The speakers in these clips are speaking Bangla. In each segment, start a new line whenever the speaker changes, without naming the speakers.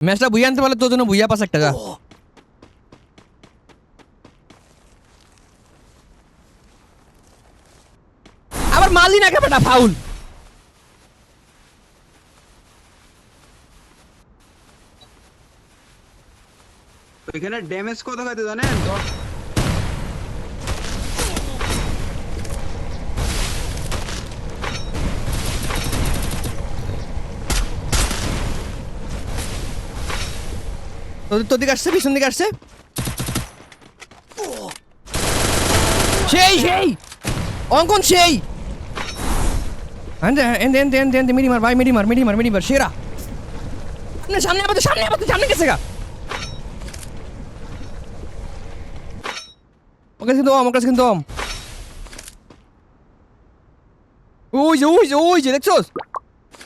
ম্যাচটা বুঝে আনতে পারলে তোর জন্য বুঝা পাস একটা যা। আবার মারলি না কেন বেটা? ফাউল।
এখানে ড্যামেজ কত খাইতে জানেন?
তোর দিকে আসছে পিছন দিকে আসছে। সেই সেই। অঙ্কন সেই। এন্ড মিডি মার ভাই মিডি মার মিডি মার মিডি মার সেরা। সামনে সামনে সামনে গেছে গা। কিন্তু ওম ওকে কিন্তু ওম ওই যে ওই যে ওই যে দেখছোস?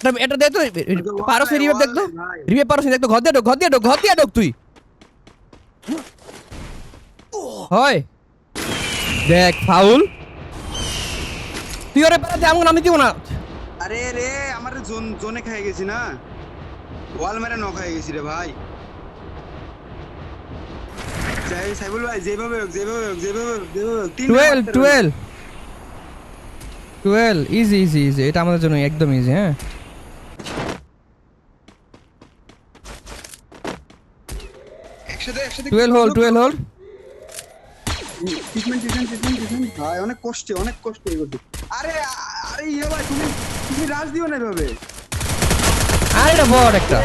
এটা- এটা দেখ তো পারস রিভাইভ দেখ তো। রিভাইভ পারস দেখ তো ঘর দিয়ে ঢোক ঘর দিয়ে ঢোক ঘর দিয়ে ঢোক তুই। হয়। দেখ ফাউল। তুই ওরে বেড়াতে আমাকে নামে দিব না।
আরে রে আমার জোন জোনে খাই গেছি না। ওয়াল মেরে ন খাই গেছি রে ভাই। যাই সাইবুল ভাই যেভাবে হোক যেভাবে হোক যেভাবে হোক যেভাবে হোক
twelve. Twelve. Twelve easy easy easy এটা আমাদের জন্য একদম ইজি হ্যাঁ?
একসাথে একসাথে
টুয়েলভ হোল টুয়েলভ হোল।
ট্রিটমেন্ট ট্রিটমেন্ট ট্রিটমেন্ট ট্রিটমেন্ট ভাই অনেক কষ্টে অনেক কষ্টে আরে আরে ইয়ে ভাই তুমি তুমি রাজ দিও না এভাবে।
আরে এটা বড় একটা।